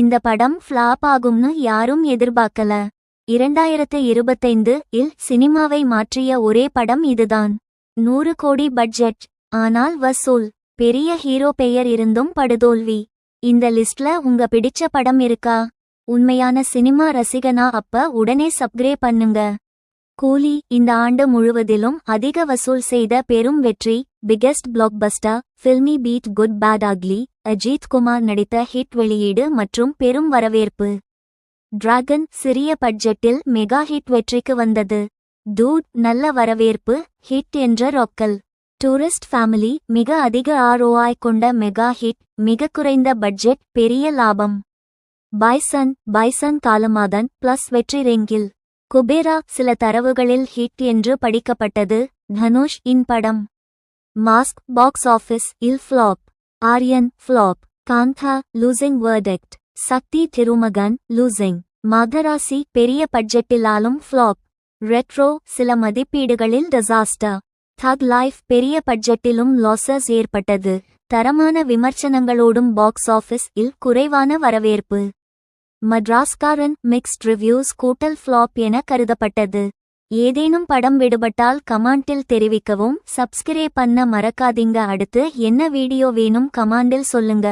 இந்த படம் ஃப்ளாப் ஆகும்னு யாரும் எதிர்பார்க்கல. இரண்டாயிரத்து இருபத்தைந்து இல் சினிமாவை மாற்றிய ஒரே படம் இதுதான். நூறு கோடி பட்ஜெட். ஆனால் வசூல். பெரிய ஹீரோ பெயர் இருந்தும் படுதோல்வி. இந்த லிஸ்ட்ல உங்க பிடிச்ச படம் இருக்கா? உண்மையான சினிமா ரசிகனா அப்ப உடனே சப்கிரே பண்ணுங்க. கூலி இந்த ஆண்டு முழுவதிலும் அதிக வசூல் செய்த பெரும் வெற்றி biggest blockbuster Filmibeat good bad ugly Ajith Kumar நடித்த ஹிட் வெளியீடு மற்றும் பெரும் வரவேற்பு. டிராகன் சிறிய பட்ஜெட்டில் மெகா ஹிட் வெற்றிக்கு வந்தது. டூட் நல்ல வரவேற்பு ஹிட் என்ற ரொக்கல். டூரிஸ்ட் ஃபேமிலி மிக அதிக ஆர்ஓஆய் கொண்ட மெகா ஹிட் மிக குறைந்த பட்ஜெட் பெரிய லாபம். பைசன் பைசன் காலமாதன் பிளஸ் வெற்றி ரெங்கில். குபேரா சில தரவுகளில் ஹிட் என்று படிக்கப்பட்டது தனுஷ் இன் படம். மாஸ்க் பாக்ஸ் ஆஃபீஸ் இல் flop Aaryan flop Kaantha losing verdict. Sakthi Thirumagan losing Magarasi பெரிய பட்ஜெட்டிலாலும் ஃப்ளாப் ரெட்ரோ சில மதிப்பீடுகளில் டிசாஸ்டர் தக் லைஃப் பெரிய பட்ஜெட்டிலும் லாசஸ் ஏற்பட்டது தரமான விமர்சனங்களோடும் பாக்ஸ் ஆஃபீஸ் இல் குறைவான வரவேற்பு மட்ராஸ்காரன் மிக்ஸ்ட் ரிவ்யூஸ் கூட்டல் ஃப்ளாப் என கருதப்பட்டது ஏதேனும் படம் விடுபட்டால் கமாண்டில் தெரிவிக்கவும் சப்ஸ்கிரைப் பண்ண மறக்காதீங்க. அடுத்து என்ன வீடியோ வேணும் கமாண்டில் சொல்லுங்க.